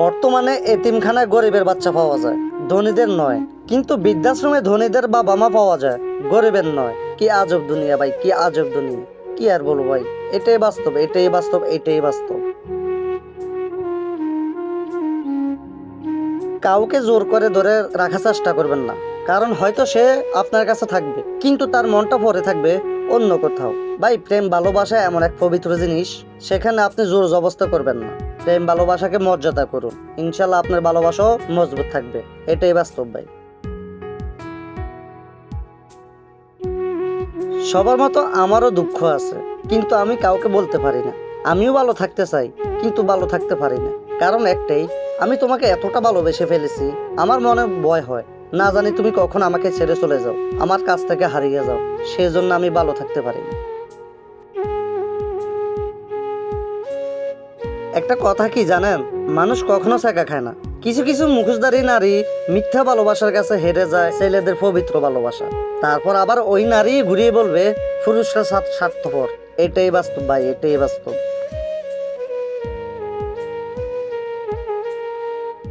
বর্তমানে এতিমখানায় গরিবের বাচ্চা পাওয়া যায়। ধনীদের নয়, কিন্তু বৃদ্ধাশ্রমে ধনীদের বাবা মা পাওয়া যায়। গরিবের নয়, কি আজব দুনিয়া ভাই, কি আজব দুনিয়া। কি আর বলব ভাই, এটাই বাস্তব এটাই বাস্তব এটাই বাস্তব। কাউকে জোর করে ধরে রাখার চেষ্টা করবেন না, কারণ হয়তো সে আপনার কাছে থাকবে, কিন্তু তার মনটা পরে থাকবে অন্য কোথাও। ভাই, প্রেম, ভালোবাসা এমন এক পবিত্র জিনিস, সেখানে আপনি জোর জবস্তা করবেন না। প্রেম ভালোবাসাকে মর্যাদা করুন। ইনশাল্লাহ আপনার ভালোবাসাও মজবুত থাকবে। এটাই বাস্তব ভাই। সবার মতো আমারও দুঃখ আছে, কিন্তু আমি কাউকে বলতে পারি না। আমিও ভালো থাকতে চাই, কিন্তু ভালো থাকতে পারি না। কারণ একটাই, আমি তোমাকে এতটা ভালোবেসে ফেলেছি, আমার মনে ভয় হয়। না জানি তুমি কখন আমাকে ছেড়ে চলে যাও, আমার কাছ থেকে হারিয়ে যাও, সেজন্য আমি ভালো থাকতে পারি না। একটা কথা কি জানেন? মানুষ কখনো শেখা খায় না। কিছু কিছু মুখোশধারী নারী মিথ্যা ভালোবাসার কাছে হেরে যায় ছেলেদের পবিত্র ভালোবাসা। তারপর আবার ওই নারী ঘুরিয়ে বলবে, পুরুষরা স্বার্থ- স্বার্থপর। এটাই বাস্তব ভাই, এটাই বাস্তব।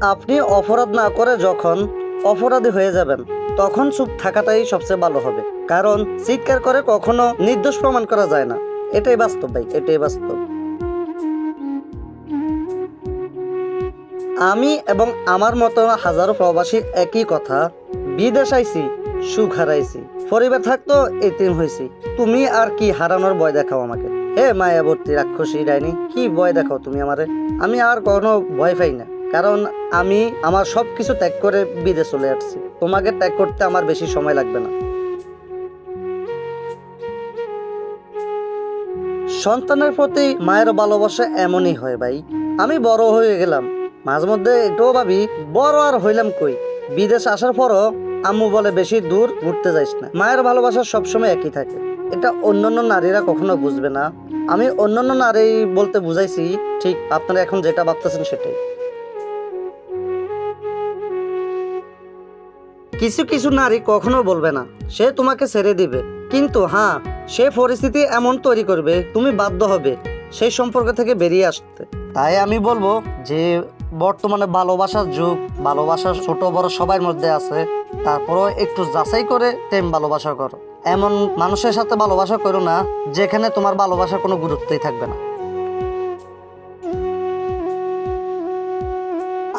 আপনি অপরাধ না করে যখন অপরাধী হয়ে যাবেন, তখন চুপ থাকাটাই সবচেয়ে ভালো হবে। কারণ চিৎকার করে কখনো নির্দোষ প্রমাণ করা যায় না। এটাই বাস্তব ভাই, এটাই বাস্তব। আমি এবং আমার মতো হাজারো প্রবাসীর একই কথা। বিদেশ আইছি, সুখ হারাইছি, পরিবার থাকতো, এতিম হয়েছি তুমি আর কি হারানোর ভয় দেখাও আমাকে? হে মায়াবর্তী রাক্ষসী ডাইনি, কি ভয় দেখাও তুমি আমারে? আমি আর কোনো ভয় পাই না, কারণ আমি আমার সব কিছু ত্যাগ করে বিদেশ চলে আসছি। তোমাকে ত্যাগ করতে আমার বেশি সময় লাগবে না। সন্তানের প্রতি মায়ের ভালোবাসা এমনই হয় ভাই। আমি বড় হয়ে গেলাম মাঝে মধ্যে এটাও ভাবি, বড় আর হইলাম কই? বিদেশ আসার পরও আম্মু বলে বেশি দূর ঘুরতে যাইস না। মায়ের ভালোবাসা সবসময় একই থাকে। এটা অন্যান্য নারীরা কখনো বুঝবে না। আমি অন্যান্য নারী বলতে বুঝাইছি, ঠিক আপনারা এখন যেটা ভাবতেছেন সেটাই। কিছু কিছু নারী কখনো বলবে না, সে তোমাকে ছেড়ে দিবে। কিন্তু হ্যাঁ সে পরিস্থিতি এমন তৈরি করবে, তুমি বাধ্য হবে সেই সম্পর্ক থেকে বেরিয়ে আসতে। তাই আমি বলব যে বর্তমানে ভালোবাসার যুগ ভালোবাসা ছোট বড় সবার মধ্যে আছে। তারপরও একটু যাচাই করে প্রেম ভালোবাসা করো। এমন মানুষের সাথে ভালোবাসা করো না, যেখানে তোমার ভালোবাসার কোনো গুরুত্বই থাকবে না।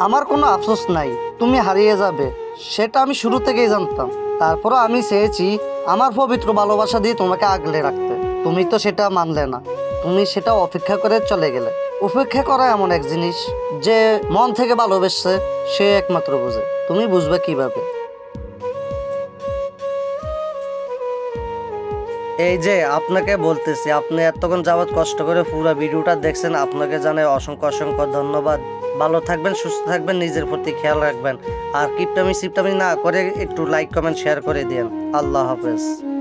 আমার কোনো আফসোস নাই, তুমি হারিয়ে যাবে, সেটা আমি শুরু থেকেই জানতাম। তারপরও আমি চেয়েছি আমার পবিত্র ভালোবাসা দিয়ে তোমাকে আগলে রাখতে। তুমি তো সেটা মানলে না, তুমি সেটা অপেক্ষা করে চলে গেলে। উপেক্ষা করা এমন এক জিনিস যে মন থেকে ভালোবেসছে, সে একমাত্র বুঝে। তুমি বুঝবে কীভাবে? এই যে, আপনাকে বলতেছি, আপনি এতক্ষণ যাবৎ কষ্ট করে পুরো ভিডিওটা দেখছেন, আপনাকে জানাই অসংখ্য অসংখ্য ধন্যবাদ। ভালো থাকবেন, সুস্থ থাকবেন, নিজের প্রতি খেয়াল রাখবেন। আর কিপটামি সিপটামি না করে একটু লাইক কমেন্ট শেয়ার করে দিন আল্লাহ হাফেজ।